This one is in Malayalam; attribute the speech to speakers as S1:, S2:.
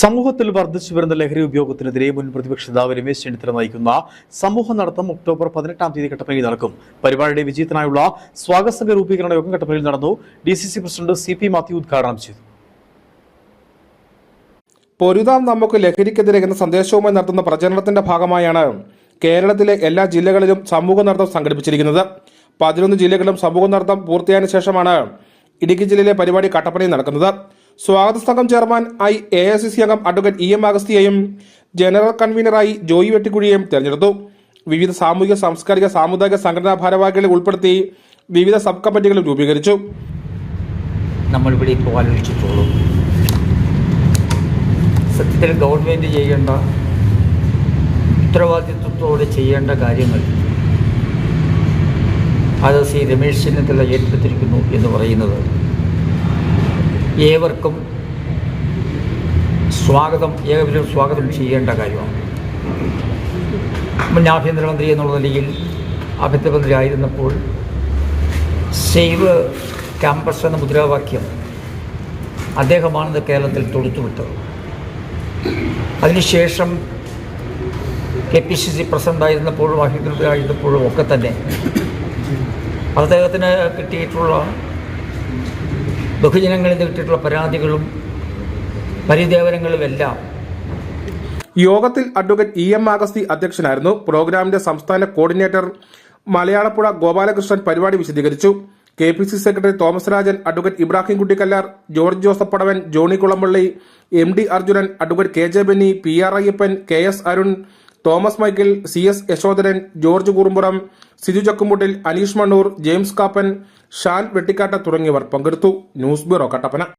S1: സമൂഹത്തിൽ വർദ്ധിച്ചു വരുന്ന ലഹരി ഉപയോഗത്തിനെതിരെ മുൻ പ്രതിപക്ഷ നേതാവ് രമേശ് ചെന്നിത്തല നയിക്കുന്ന സമൂഹ നടത്തം ഒക്ടോബർ പതിനെട്ടാം തീയതി കട്ടപ്പനയിൽ നടക്കും പരിപാടിയുടെ വിജയത്തിനായുള്ള സ്വാഗതസംഘ രൂപീകരണ യോഗം കട്ടപ്പനയിൽ നടന്നു D C C president C P Mathew ഉദ്ഘാടനം ചെയ്തു
S2: പൊരുതാം നമുക്ക് ലഹരിക്കെതിരെ എന്ന സന്ദേശവുമായി നടത്തുന്ന പ്രചരണത്തിന്റെ ഭാഗമായാണ് കേരളത്തിലെ എല്ലാ ജില്ലകളിലും സമൂഹ നടത്തം സംഘടിപ്പിച്ചിരിക്കുന്നത് പതിനൊന്ന് ജില്ലകളിലും സമൂഹ നടത്തം പൂർത്തിയായതിനു ശേഷമാണ് ഇടുക്കി ജില്ലയിലെ പരിപാടി കട്ടപ്പനയിൽ നടക്കുന്നത് സ്വാഗത സംഘം chairman I A I C C അംഗം അഡ്വക്കേറ്റ് ഇ എം അഗസ്തിയെയും ജനറൽ കൺവീനറായി ജോയി വെട്ടിക്കുഴിയെയും തെരഞ്ഞെടുത്തു വിവിധ സാമൂഹിക സാംസ്കാരിക സാമുദായിക സംഘടനാ ഭാരവാഹികളെ ഉൾപ്പെടുത്തി വിവിധ സബ് കമ്മിറ്റികളും രൂപീകരിച്ചു
S3: നമ്മൾ ഇവിടെ ഇപ്പോൾ ആലോചിച്ചിട്ടുള്ളൂ സത്യത്തിൽ ഗവൺമെൻറ് ചെയ്യേണ്ട ഉത്തരവാദിത്വത്തോടെ ചെയ്യേണ്ട കാര്യങ്ങൾ അത് സി രമേശ് ചെന്നിത്തല ഏറ്റെടുത്തിരിക്കുന്നു എന്ന് പറയുന്നത് ഏവർക്കും സ്വാഗതം ഏവരും സ്വാഗതം ചെയ്യേണ്ട കാര്യമാണ് മുൻ ആഭ്യന്തരമന്ത്രി എന്നുള്ള നിലയിൽ ആയിരുന്നപ്പോൾ സേവ് ക്യാമ്പസ് എന്ന മുദ്രാവാക്യം അദ്ദേഹമാണ് കേരളത്തിൽ തൊടുത്തുവിട്ടത് അതിനുശേഷം കെ പി സി സി ആഭ്യന്തരമന്ത്രി ആയിരുന്നപ്പോഴും ഒക്കെ തന്നെ അദ്ദേഹത്തിന് കിട്ടിയിട്ടുള്ള ബഹുജനങ്ങളിൽ കിട്ടിയിട്ടുള്ള പരാതികളും പരിദേവനങ്ങളുമെല്ലാം
S2: യോഗത്തിൽ അഡ്വക്കേറ്റ് ഇ എം ആഗസ്തി അധ്യക്ഷനായിരുന്നു പ്രോഗ്രാമിന്റെ സംസ്ഥാന കോർഡിനേറ്റർ മലയാളപ്പുഴ ഗോപാലകൃഷ്ണൻ പരിപാടി വിശദീകരിച്ചു K P C secretary Thomas Rajan advocate Ibrahim Kuttikkallar George Joseph Padavan Johnny Kulampally M D Arjunan advocate K J Benny P R Ayyappan K S Arun Thomas Michael C S Yashodharan George Kurumpuram Siju Chakkumuttil Aneesh Mannoor James Kappan Shan Vettikatta തുടങ്ങിയവർ പങ്കെടുത്തു ന്യൂസ് ബ്യൂറോ കട്ടപ്പന